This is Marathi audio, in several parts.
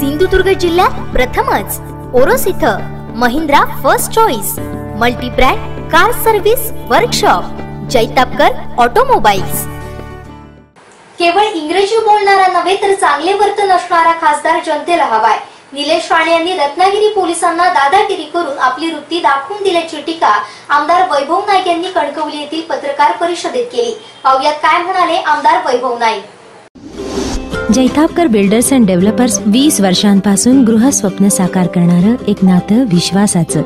सिंधुदुर्ग जिल्ह्यात प्रथमच. ओरोस इथं Mahindra first choice multibrand car service workshop Jaitapkar automobiles. केवळ इंग्रजी बोलणारा नव्हे तर चांगले वर्तन असणारा खासदार जनतेला हवाय. निलेश राणे यांनी रत्नागिरी पोलिसांना दादागिरी करून आपली वृत्ती दाखवून दिल्याची टीका आमदार वैभव नाईक यांनी कणकवली येथील पत्रकार परिषदेत केली. पाहुयात काय म्हणाले आमदार Vaibhav Naik. Jaitapkar builders and developers वीस वर्षांपासून गृहस्वप्न साकार करणारं एक नातं विश्वासाचं.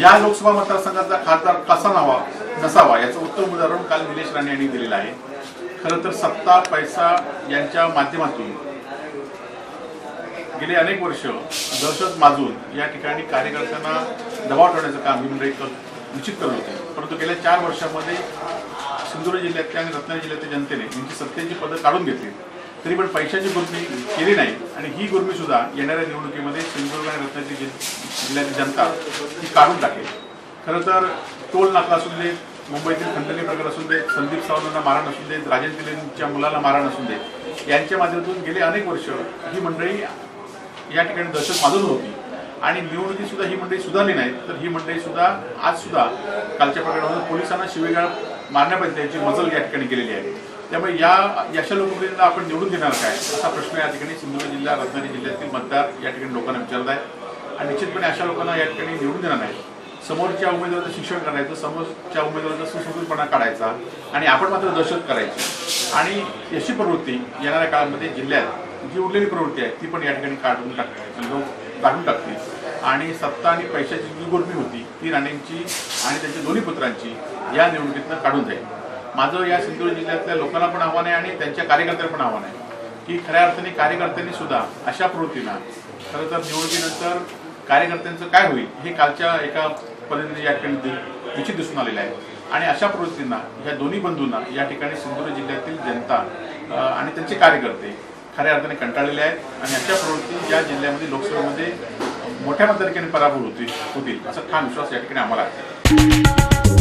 या लोकसभा मतदारसंघाचा खासदार कसा नावा नसावा याचं उत्तम उदाहरण काल निलेश राणे यांनी दिलेलं आहे. खरं तर सत्ता पैसा यांच्या माध्यमातून गेले अनेक वर्ष दहशत माजून या ठिकाणी कार्यकर्त्यांना दबाव ठेवण्याचं काम ही मंडळी निश्चित करत होते. परंतु गेल्या चार वर्षामध्ये सिंधुदुर्ग जिल्ह्यातल्या आणि रत्नागिरी जिल्ह्यातल्या जनतेने यांची सत्तेची पदं काढून घेतली. तरी पण पैशाची गुरमी केली नाही. आणि ही गुरमी सुद्धा येणाऱ्या निवडणुकीमध्ये सिंधुदुर्ग आणि रत्नागिरी जिल- जिल्ह्याची जनता ही काढून टाकेल. खरं तर टोल नाका असू दे मुंबईतील खंडणी प्रकार असू दे संदीप सावंतांना मारण असू दे राजेंद्र तिलेंच्या मुलाला मारण असू दे यांच्या माध्यमातून गेले अनेक वर्ष ही मंडळी या ठिकाणी दहशत माजून होती. आणि निवडणुकीत सुद्धा ही मंडळी सुधारली नाही तर ही मंडळी सुद्धा आज सुद्धा कालच्या प्रकरणामध्ये पोलिसांना शिवेगाळ मारण्यापर्यंत त्यांची मजल या ठिकाणी केलेली आहे. त्यामुळे या अशा लोकप्रतिनिधींना आपण निवडून देणार काय? असा प्रश्न या ठिकाणी सिंधुदुर्ग जिल्हा रत्नागिरी जिल्ह्यातील मतदार या ठिकाणी लोकांना विचारत आहे आणि निश्चितपणे अशा लोकांना या ठिकाणी निवडून देणार नाही. समोरच्या उमेदवाराचं शिक्षण करायचं समोरच्या उमेदवाराचा सुसूत्रपणा काढायचा आणि आपण मात्र दहशत करायची. आणि अशी प्रवृत्ती येणाऱ्या काळामध्ये जिल्ह्यात जी उरलेली प्रवृत्ती आहे ती पण या ठिकाणी काढून टाक लोक म्हणजे काढून टाकतील आणि सत्ता आणि पैशाची जी गुरमी होती ती राणेंची आणि त्यांच्या दोन्ही पुत्रांची या निवडणुकीतनं काढून जाईल. माझं या सिंधुदुर्ग जिल्ह्यातल्या लोकांना पण आव्हान आहे आणि त्यांच्या कार्यकर्त्यांना पण आव्हान आहे. की खऱ्या अर्थाने कार्यकर्त्यांनी सुद्धा अशा प्रवृत्तीनं खरं तर निवडणुकीनंतर कार्यकर्त्यांचं काय होईल हे कालच्या एका पद्धतीने या ठिकाणी दि- निश्चित दिसून आलेलं आहे. आणि अशा प्रवृत्तींना ह्या दोन्ही बंधूंना या ठिकाणी सिंधुदुर्ग जिल्ह्यातील जनता आणि त्यांचे कार्यकर्ते खऱ्या अर्थाने कंटाळलेले आहेत. आणि अशा प्रवृत्ती या जिल्ह्यामध्ये लोकसभेमध्ये मोठ्या मतदारिकेने पराभूत होतील होतील असा ठाम विश्वास या ठिकाणी आम्हाला आहे.